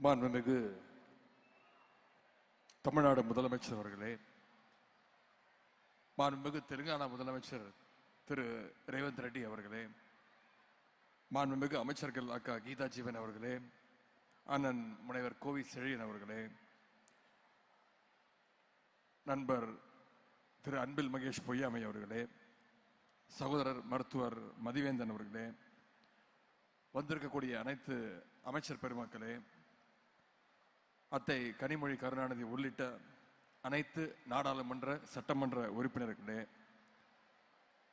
மாண்புமிகு தமிழ்நாடு முதலமைச்சர் அவர்களே மாண்புமிகு தெலுங்கானா முதலமைச்சர் திரு ரேவந்த் ரெட்டி அவர்களே மாண்புமிகு அமைச்சர்கள் அக்கா கீதா ஜீவன் அவர்களே அண்ணன் முனைவர் கோவி செழியன் அவர்களே நண்பர் திரு அன்பில் மகேஷ் பொய்யாமை அவர்களே சகோதரர் மருத்துவர் மதிவேந்தன் அவர்களே வந்திருக்கக்கூடிய அனைத்து அமைச்சர் பெருமக்களே அத்தை கனிமொழி கருணாநிதி உள்ளிட்ட அனைத்து நாடாளுமன்ற சட்டமன்ற உறுப்பினர்களே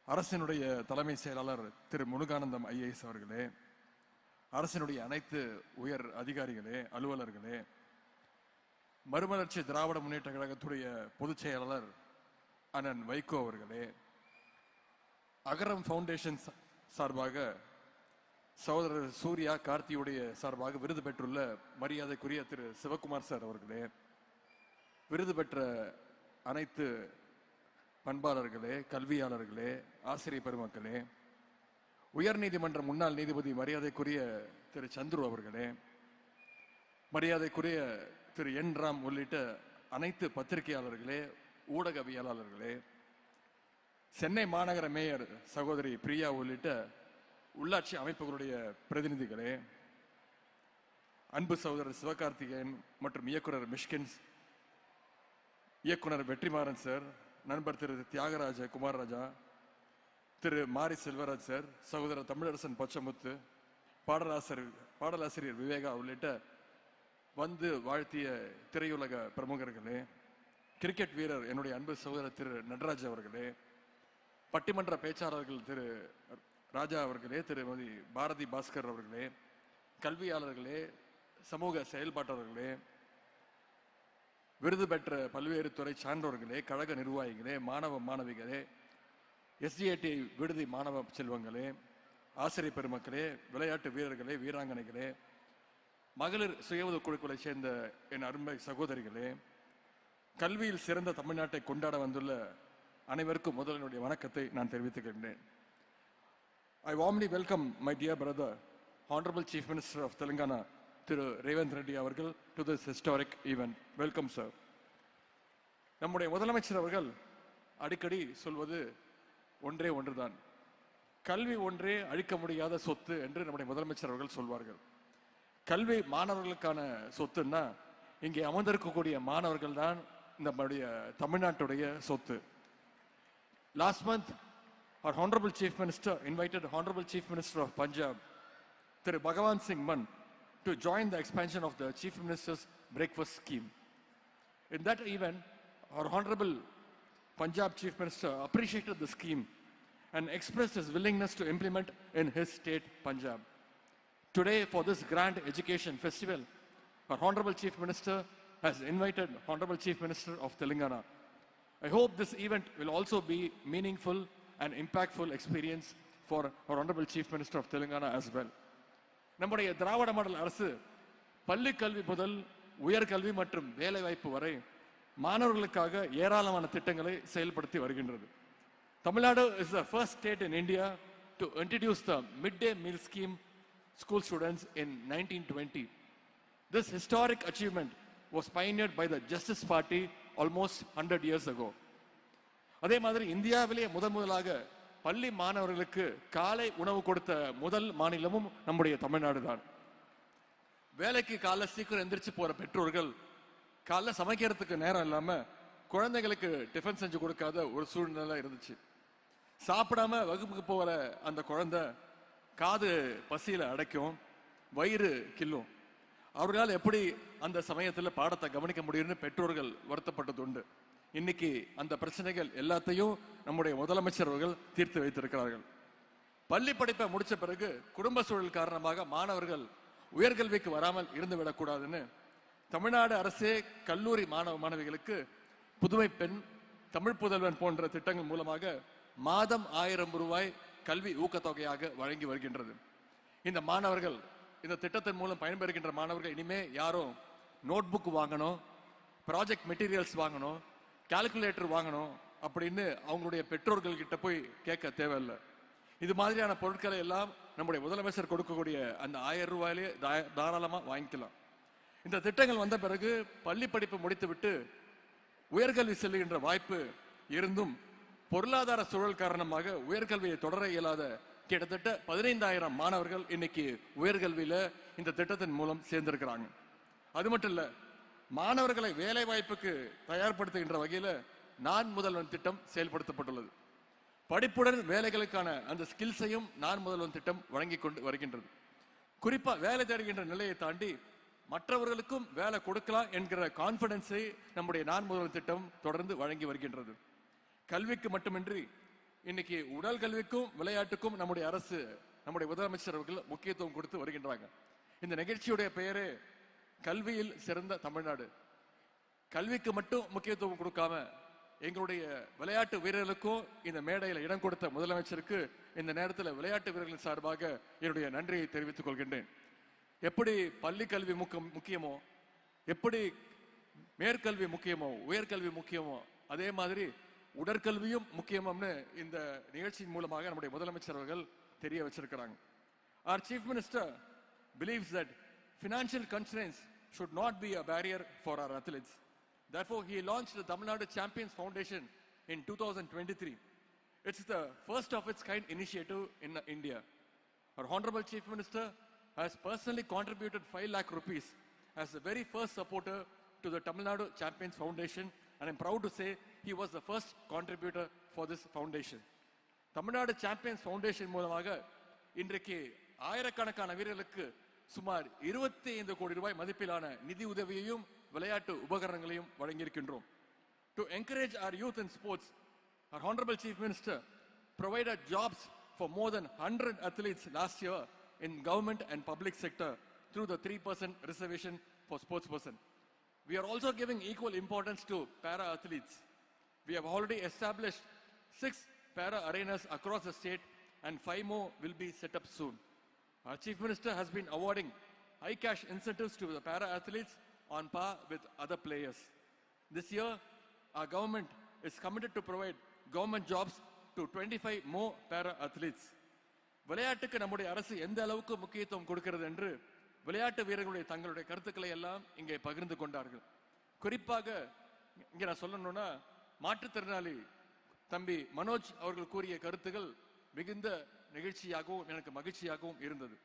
அரசினுடைய தலைமை செயலாளர் திரு. முருகானந்தம் ஐஏஎஸ் அவர்களே அரசினுடைய அனைத்து உயர் அதிகாரிகளே அலுவலர்களே மறுமலர்ச்சி திராவிட முன்னேற்ற கழகத்துடைய பொதுச் செயலாளர் அண்ணன் வைகோ அவர்களே அகரம் ஃபவுண்டேஷன் சார்பாக சகோதரர் சூர்யா கார்த்தியுடைய சார்பாக விருது பெற்றுள்ள மரியாதைக்குரிய திரு சிவகுமார் சார் அவர்களே விருது பெற்ற அனைத்து பண்பாளர்களே கல்வியாளர்களே ஆசிரியர் பெருமக்களே உயர்நீதிமன்ற முன்னாள் நீதிபதி மரியாதைக்குரிய திரு சந்துரு அவர்களே மரியாதைக்குரிய திரு என் ராம் உள்ளிட்ட அனைத்து பத்திரிகையாளர்களே ஊடகவியலாளர்களே சென்னை மாநகர மேயர் சகோதரி பிரியா உள்ளிட்ட உள்ளாட்சி அமைப்புகளுடைய பிரதிநிதிகளே அன்பு சகோதரர் சிவகார்த்திகேயன் மற்றும் இயக்குனர் மிஷ்கின்ஸ் இயக்குனர் வெற்றிமாறன் சார் நண்பர் திரு தியாகராஜ குமாரராஜா திரு மாரி செல்வராஜ் சார் சகோதரர் தமிழரசன் பச்சமுத்து பாடலாசிரியர் பாடலாசிரியர் விவேகா உள்ளிட்ட வந்து வாழ்த்திய திரையுலக பிரமுகர்களே கிரிக்கெட் வீரர் என்னுடைய அன்பு சகோதரர் திரு நடராஜ் அவர்களே பட்டிமன்ற பேச்சாளர்கள் திரு ராஜா அவர்களே திருமதி பாரதி பாஸ்கர் அவர்களே கல்வியாளர்களே சமூக செயல்பாட்டவர்களே விருது பெற்ற பல்வேறு துறை சான்றோர்களே கழக நிர்வாகிகளே மாணவ மாணவிகளே எஸ்டிஐடி விடுதி மாணவ செல்வங்களே ஆசிரியர் பெருமக்களே விளையாட்டு வீரர்களே வீராங்கனைகளே மகளிர் சுய உதவி குழுக்களை சேர்ந்த என் அருமை சகோதரிகளே கல்வியில் சிறந்த தமிழ்நாட்டை கொண்டாட வந்துள்ள அனைவருக்கும் முதலினுடைய வணக்கத்தை நான் தெரிவித்துக்கின்றேன் I warmly welcome my dear brother, Honorable Chief Minister of Telangana, திரு ரேவந்த் ரெட்டி அவர்கள் to this historic event welcome sir நம்முடைய முதலமைச்சர் அவர்கள் அடிக்கடி சொல்வது ஒன்றே ஒன்றுதான். கல்வி ஒன்றே அழிக்க முடியாத சொத்து என்று நம்முடைய முதலமைச்சர் அவர்கள் சொல்வார்கள். கல்வி மாணவர்களுக்கான சொத்துன்னா இங்கே அமர்ந்திருக்கக்கூடிய மாணவர்கள் தான் நம்முடைய தமிழ்நாட்டுடைய சொத்து. Last month our Honorable Chief Minister invited Honorable Chief Minister of Punjab, Thiru Bhagavan Singh Mann, to join the expansion of the Chief Minister's breakfast scheme. In that event, our Honorable Punjab Chief Minister appreciated the scheme and expressed his willingness to implement in his state, Punjab. Today, for this grand education festival, our Honorable Chief Minister has invited Honorable Chief Minister of Telangana. I hope this event will also be meaningful and impactful experience for our Honorable Chief Minister of Telangana as well. நம்முடைய திராவிட model அரசு பள்ளி கல்வி முதல் உயர்கல்வி மற்றும் வேலைவாய்ப்பு வரை மாணவர்களுக்காக ஏராளமான திட்டங்களை செயல்படுத்தி வருகின்றது Tamil Nadu is the first state in India to introduce the mid day meal scheme school students in nineteen twenty this historic achievement was pioneered by the justice party almost hundred years ago அதே மாதிரி இந்தியாவிலேயே முதன் முதலாக பள்ளி மாணவர்களுக்கு காலை உணவு கொடுத்த முதல் மாநிலமும் நம்முடைய தமிழ்நாடு தான். வேலைக்கு காலைல சீக்கிரம் எந்திரிச்சு போற பெற்றோர்கள் காலைல சமைக்கிறதுக்கு நேரம் இல்லாம குழந்தைகளுக்கு டிஃபன் செஞ்சு கொடுக்காத ஒரு சூழ்நிலை இருந்துச்சு. சாப்பிடாம வகுப்புக்கு போகிற அந்த குழந்தை காது பசியில அடைக்கும் வயிறு கில்லும் அவர்களால் எப்படி அந்த சமயத்தில் பாடத்தை கவனிக்க முடியும்னு பெற்றோர்கள் வருத்தப்பட்டது உண்டு இன்னைக்கு அந்த பிரச்சனைகள் எல்லாத்தையும் நம்முடைய முதலமைச்சர் அவர்கள் தீர்த்து வைத்திருக்கிறார்கள். பள்ளி படிப்பை முடிச்ச பிறகு குடும்ப சூழல் காரணமாக மாணவர்கள் உயர்கல்விக்கு வராமல் இருந்து விடக்கூடாதுன்னு தமிழ்நாடு அரசே கல்லூரி மாணவ மாணவிகளுக்கு புதுமை பெண் தமிழ் புதல்வன் போன்ற திட்டங்கள் மூலமாக மாதம் ஆயிரம் ரூபாய் கல்வி ஊக்கத்தொகையாக வழங்கி வருகின்றது. இந்த மாணவர்கள் இந்த திட்டத்தின் மூலம் பயன்பெறுகின்ற மாணவர்கள் இனிமே யாரும் நோட் புக் வாங்கணும் ப்ராஜெக்ட் மெட்டீரியல்ஸ் வாங்கணும் கால்குலேட்டர் வாங்கணும் அப்படின்னு அவங்களுடைய பெற்றோர்கள் கிட்ட போய் கேட்க தேவையில்லை. இது மாதிரியான பொருட்களை எல்லாம் நம்முடைய முதலமைச்சர் கொடுக்கக்கூடிய அந்த ஆயிரம் ரூபாயிலே தா- வாங்கிக்கலாம். இந்த திட்டங்கள் வந்த பிறகு பள்ளி படிப்பு முடித்துவிட்டு உயர்கல்வி செல்லுகின்ற வாய்ப்பு இருந்தும் பொருளாதார சூழல் காரணமாக உயர்கல்வியை தொடர இயலாத கிட்டத்தட்ட பதினைந்தாயிரம் மாணவர்கள் இன்னைக்கு உயர்கல்வியில இந்த திட்டத்தின் மூலம் சேர்ந்திருக்கிறாங்க. அது மட்டும் இல்லை மாணவர்களை வேலை வாய்ப்புக்கு தயார்படுத்துகின்ற வகையில் நான் முதல்வன் திட்டம் செயல்படுத்தப்பட்டுள்ளது. படிப்புடன் வேலைகளுக்கான அந்த ஸ்கில்ஸையும் நான் முதல்வன் திட்டம் வழங்கி கொண்டு வருகின்றது. குறிப்பாக வேலை தேடுகின்ற நிலையை தாண்டி மற்றவர்களுக்கும் வேலை கொடுக்கலாம் என்கிற கான்பிடன்ஸை நம்முடைய நான் முதல்வன் திட்டம் தொடர்ந்து வழங்கி வருகின்றது. கல்விக்கு மட்டுமின்றி இன்னைக்கு உடல் கல்விக்கும் விளையாட்டுக்கும் நம்முடைய அரசு நம்முடைய முதலமைச்சர் அவர்கள் முக்கியத்துவம் கொடுத்து வருகின்றாங்க. இந்த நிகழ்ச்சியுடைய பெயரே கல்வியில் சிறந்த தமிழ்நாடு. கல்விக்கு மட்டும் முக்கியத்துவம் கொடுக்காம எங்களுடைய விளையாட்டு வீரர்களுக்கும் இந்த மேடையில் இடம் கொடுத்த முதலமைச்சருக்கு இந்த நேரத்தில் விளையாட்டு வீரர்களின் சார்பாக என்னுடைய நன்றியை தெரிவித்துக் கொள்கின்றேன். எப்படி பள்ளி கல்வி முக்கம் முக்கியமோ எப்படி மேற்கல்வி முக்கியமோ உயர்கல்வி முக்கியமோ அதே மாதிரி உடற்கல்வியும் முக்கியம்னு இந்த நிகழ்ச்சியின் மூலமாக நம்முடைய முதலமைச்சர் அவர்கள் தெரிய வச்சிருக்கிறாங்க. Our chief minister believes that financial constraints should not be a barrier for our athletes. Therefore, he launched the Tamil Nadu Champions Foundation in 2023. It's the first of its kind initiative in uh, India. Our Honorable Chief Minister has personally contributed 5 lakh rupees as the very first supporter to the Tamil Nadu Champions Foundation, and I'm proud to say he was the first contributor for this foundation. Tamil Nadu champions foundation மூலமாக இன்றைக்கு ஆயிரக்கணக்கான வீரர்களுக்கு சுமார் இருபத்தி ஐந்து கோடி ரூபாய் மதிப்பிலான நிதி உதவியையும் விளையாட்டு உபகரணங்களையும் வழங்கியிருக்கின்றோம் to encourage our youth in sports our honorable chief minister provided jobs for more than 100 athletes last year in government and public sector through the 3% reservation for sports person we are also giving equal importance to para athletes we have already established six para arenas across the state and five more will be set up soon. Our Chief Minister has been awarding high cash incentives to the para athletes on par with other players. This year, our government is committed to provide government jobs to 25 more para athletes. விளையாட்டுக்கு நம்முடைய அரசு எந்த அளவுக்கு முக்கியத்துவம் கொடுக்கிறது என்று விளையாட்டு வீரர்களுடைய தங்களுடைய கருத்துக்களை எல்லாம் இங்கே பகிர்ந்து கொண்டார்கள் குறிப்பாக இங்கே நான் சொல்லணும்னா மாற்றுத்திறனாளி தம்பி மனோஜ் அவர்கள் கூறிய கருத்துகள் மிகுந்த நிகழ்ச்சியாகவும் எனக்கு மகிழ்ச்சியாகவும் இருந்தது.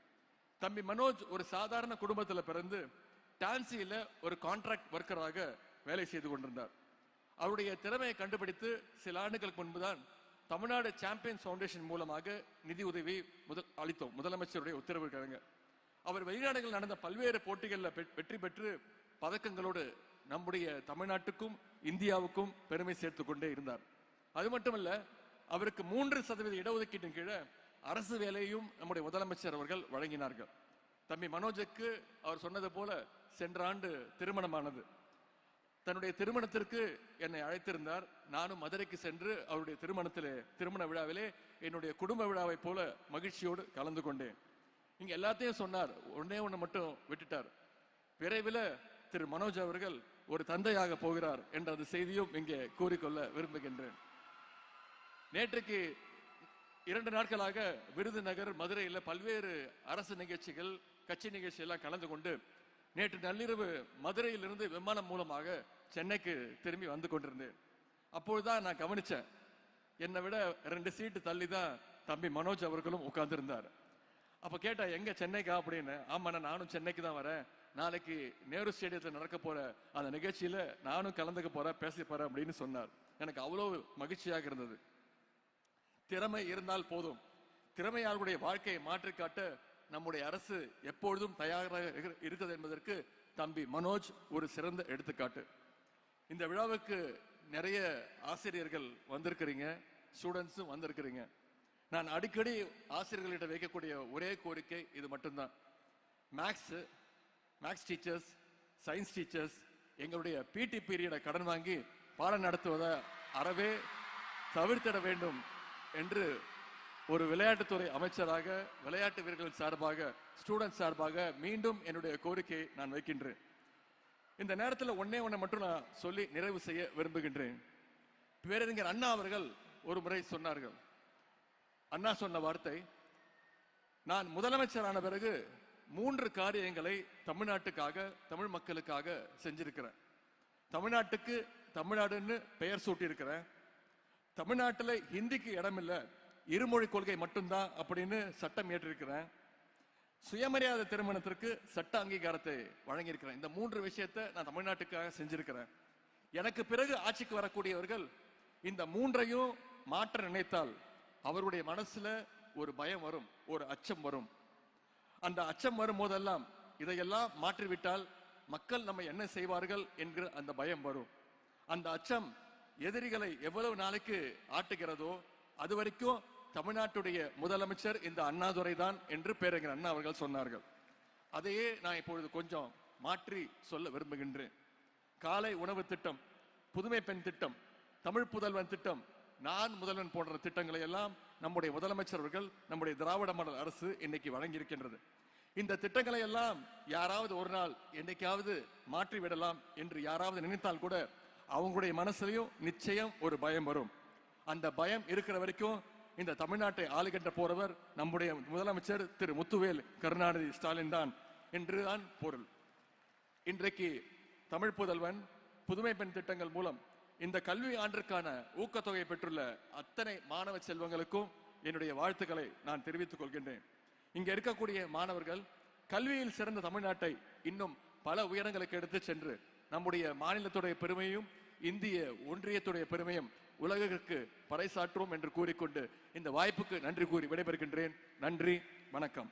தம்பி மனோஜ் ஒரு சாதாரண குடும்பத்தில் பிறந்து டான்சியில் ஒரு கான்ட்ராக்ட் ஒர்க்கராக வேலை செய்து கொண்டிருந்தார். அவருடைய திறமையை கண்டுபிடித்து சில ஆண்டுகளுக்கு முன்புதான் தமிழ்நாடு சாம்பியன்ஸ் ஃபவுண்டேஷன் மூலமாக நிதி உதவி முதல் அளித்தோம். முதலமைச்சருடைய உத்தரவு கிழங்க அவர் வெளிநாடுகள் நடந்த பல்வேறு போட்டிகளில் வெற்றி பெற்று பதக்கங்களோடு நம்முடைய தமிழ்நாட்டுக்கும் இந்தியாவுக்கும் பெருமை சேர்த்து கொண்டே இருந்தார். அது மட்டுமல்ல அவருக்கு மூன்று சதவீத இடஒதுக்கீட்டின் கீழே அரசு வேலையும் நம்முடைய முதலமைச்சர் அவர்கள் வழங்கினார்கள். தம்பி மனோஜுக்கு அவர் சொன்னது போல சென்ற ஆண்டு திருமணமானது. தன்னுடைய திருமணத்திற்கு என்னை அழைத்திருந்தார். நானும் மதுரைக்கு சென்று அவருடைய திருமணத்திலே திருமண விழாவிலே என்னுடைய குடும்ப விழாவை போல மகிழ்ச்சியோடு கலந்து கொண்டேன். இங்க எல்லாத்தையும் சொன்னார். ஒன்னே ஒன்று மட்டும் விட்டுட்டார். விரைவில் திரு மனோஜ் அவர்கள் ஒரு தந்தையாக போகிறார் என்ற அந்த செய்தியும் இங்கே கூறிக்கொள்ள விரும்புகின்றேன். நேற்றுக்கு இரண்டு நாட்களாக விருதுநகர் மதுரையில் பல்வேறு அரசு நிகழ்ச்சிகள் கட்சி நிகழ்ச்சிகள்லாம் கலந்து கொண்டு நேற்று நள்ளிரவு மதுரையிலிருந்து விமானம் மூலமாக சென்னைக்கு திரும்பி வந்து கொண்டிருந்தேன். அப்பொழுதுதான் நான் கவனித்தேன் என்னை விட ரெண்டு சீட்டு தள்ளி தான் தம்பி மனோஜ் அவர்களும் உட்கார்ந்துருந்தார். அப்போ கேட்டால் எங்கே சென்னைக்கா? அப்படின்னு. ஆமாண்ணா நானும் சென்னைக்கு தான் வரேன். நாளைக்கு நேரு ஸ்டேடியத்தில் நடக்க போகிற அந்த நிகழ்ச்சியில் நானும் கலந்துக்க போகிறேன் பேச போகிறேன் அப்படின்னு சொன்னார். எனக்கு அவ்வளோ மகிழ்ச்சியாக இருந்தது. திறமை இருந்தால் போதும். திறமையாளர்களுடைய வாழ்க்கையை மாற்றிக்காட்ட நம்முடைய அரசு எப்பொழுதும் தயாராக இரு- இருக்கிறது என்பதற்கு தம்பி மனோஜ் ஒரு சிறந்த எடுத்துக்காட்டு. இந்த விழாவுக்கு நிறைய ஆசிரியர்கள் வந்திருக்கிறீங்க ஸ்டூடெண்ட்ஸும் வந்திருக்கிறீங்க. நான் அடிக்கடி ஆசிரியர்களிடம் வைக்கக்கூடிய ஒரே கோரிக்கை இது மட்டும்தான். Maths maths teachers science teachers எங்களுடைய பிடி பீரியடை கடன் வாங்கி பாடம் நடத்துவதை அறவே தவிர்த்திட வேண்டும் என்று ஒரு விளையாட்டுத்துறை அமைச்சராக விளையாட்டு வீரர்கள் சார்பாக ஸ்டூடெண்ட் சார்பாக மீண்டும் என்னுடைய கோரிக்கையை நான் வைக்கின்றேன். இந்த நேரத்தில் ஒன்னே ஒன்றை மட்டும் நான் சொல்லி நிறைவு செய்ய விரும்புகின்றேன். பேரறிஞர் அண்ணா அவர்கள் ஒரு முறை சொன்னார்கள். அண்ணா சொன்ன வார்த்தை நான் முதலமைச்சரான பிறகு மூன்று காரியங்களை தமிழ்நாட்டுக்காக தமிழ் மக்களுக்காக செஞ்சிருக்கிறேன். தமிழ்நாட்டுக்கு தமிழ்நாடுன்னு பெயர் சூட்டியிருக்கிறேன். தமிழ்நாட்டில் ஹிந்திக்கு இடம் இல்லை இருமொழி கொள்கை மட்டும்தான் அப்படின்னு சட்டம் ஏற்றிருக்கிறேன். சுயமரியாதை திருமணத்திற்கு சட்ட அங்கீகாரத்தை வழங்கியிருக்கிறேன். இந்த மூன்று விஷயத்தை நான் தமிழ்நாட்டுக்காக செஞ்சிருக்கிறேன். எனக்கு பிறகு ஆட்சிக்கு வரக்கூடியவர்கள் இந்த மூன்றையும் மாற்ற நினைத்தால் அவருடைய மனசுல ஒரு பயம் வரும் ஒரு அச்சம் வரும். அந்த அச்சம் வரும் போதெல்லாம் இதையெல்லாம் மாற்றிவிட்டால் மக்கள் நம்ம என்ன செய்வார்கள் என்கிற அந்த பயம் வரும். அந்த அச்சம் எதிரிகளை எவ்வளவு நாளைக்கு ஆட்டுகிறதோ அது வரைக்கும் தமிழ்நாட்டுடைய முதலமைச்சர் இந்த அண்ணாதுரை தான் என்று பேரறிஞர் அண்ணா அவர்கள் சொன்னார்கள். அதையே நான் இப்பொழுது கொஞ்சம் மாற்றி சொல்ல விரும்புகின்றேன். காலை உணவு திட்டம் புதுமை பெண் திட்டம் தமிழ் புதல்வன் திட்டம் நான் முதல்வன் போன்ற திட்டங்களை எல்லாம் நம்முடைய முதலமைச்சர் அவர்கள் நம்முடைய திராவிட மாடல் அரசு இன்னைக்கு வழங்கியிருக்கின்றது. இந்த திட்டங்களை எல்லாம் யாராவது ஒரு நாள் என்னைக்காவது மாற்றி விடலாம் என்று யாராவது நினைத்தால் கூட அவங்களுடைய மனசுலையும் நிச்சயம் ஒரு பயம் வரும். அந்த பயம் இருக்கிற வரைக்கும் இந்த தமிழ்நாட்டை ஆளுகின்ற போறவர் நம்முடைய முதலமைச்சர் திரு முத்துவேல் கருணாநிதி ஸ்டாலின் தான் என்றுதான் பொருள். இன்றைக்கு தமிழ் புதல்வன் புதுமை பெண் திட்டங்கள் மூலம் இந்த கல்வி ஆண்டிற்கான ஊக்கத்தொகை பெற்றுள்ள அத்தனை மாணவ செல்வங்களுக்கும் என்னுடைய வாழ்த்துக்களை நான் தெரிவித்துக் கொள்கின்றேன். இங்க இருக்கக்கூடிய மாணவர்கள் கல்வியில் சிறந்த தமிழ்நாட்டை இன்னும் பல உயரங்களுக்கு எடுத்து சென்று நம்முடைய மாநிலத்துடைய பெருமையும் இந்திய ஒன்றியத்துடைய பெருமையும் உலகிற்கு பறைசாற்றுவோம் என்று கூறிக்கொண்டு இந்த வாய்ப்புக்கு நன்றி கூறி விடைபெறுகின்றேன். நன்றி வணக்கம்.